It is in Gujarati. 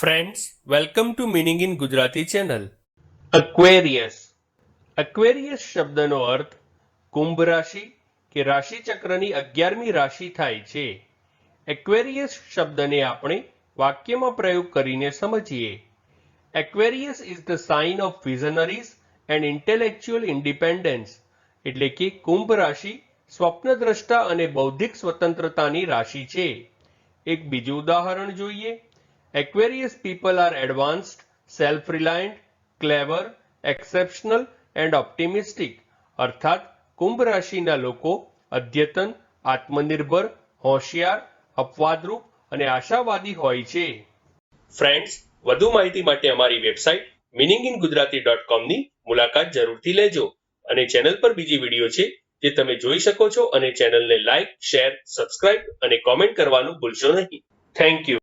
Friends welcome to meaning in Gujarati channel Aquarius Aquarius શબ્દનો અર્થ કુંભ રાશિ કે રાશિચક્રની અગિયારમી રાશિ થાય છે. એક્વેરિયસ શબ્દને આપણે વાક્યમાં પ્રયોગ કરીને સમજીએ. Aquarius is the sign of visionaries and intellectual independence એટલે કે કુંભ રાશિ સ્વપ્નદ્રષ્ટા અને બૌદ્ધિક સ્વતંત્રતાની રાશિ છે. એક બીજું ઉદાહરણ જોઈએ. Aquarius people are advanced, reliant clever exceptional and optimistic અર્થાત કુંભ રાશિના લોકો અદ્યતન આત્મનિર્ભર હોશિયાર અપવાદરૂપ અને આશાવાદી હોય છે. ફ્રેન્ડ્સ વધુ માહિતી માટે અમારી website meaning in Gujarati dot કોમની મુલાકાત જરૂરથી લેજો અને ચેનલ પર બીજી વીડિયો છે જે તમે જોઈ શકો છો અને ચેનલને લાઇક શેર સબસ્ક્રાઇબ અને કોમેન્ટ કરવાનું ભૂલશો નહીં. Thank you